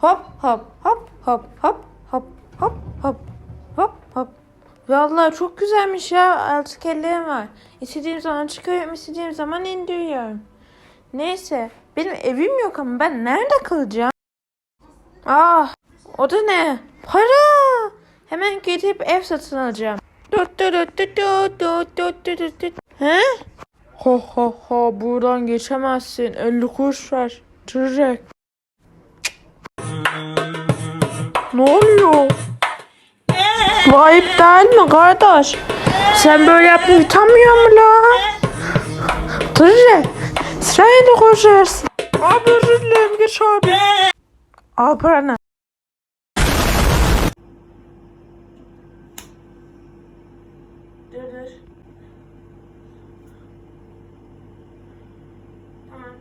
Hop hop hop hop hop hop hop hop hop hop. Vallahi çok güzelmiş ya. Altı kelleğim var. İstediğim zaman çıkarıyorum, istediğim zaman indiriyorum. Neyse. Benim evim yok ama ben nerede kalacağım? Ah, o da ne? Para. Hemen gidip ev satın alacağım. Dut dut dut dut dut dut dut dut. He? Ha ha ha buradan geçemezsin. 50 kuruş ver. Direkt. Ne oluyor? Vahip'ten mi kardeş? Sen böyle yapmayı utanmıyor mu la? Tırcı. Sıraya da koşarsın. Abi özür dilerim geç abi. Al paranı. Tamam.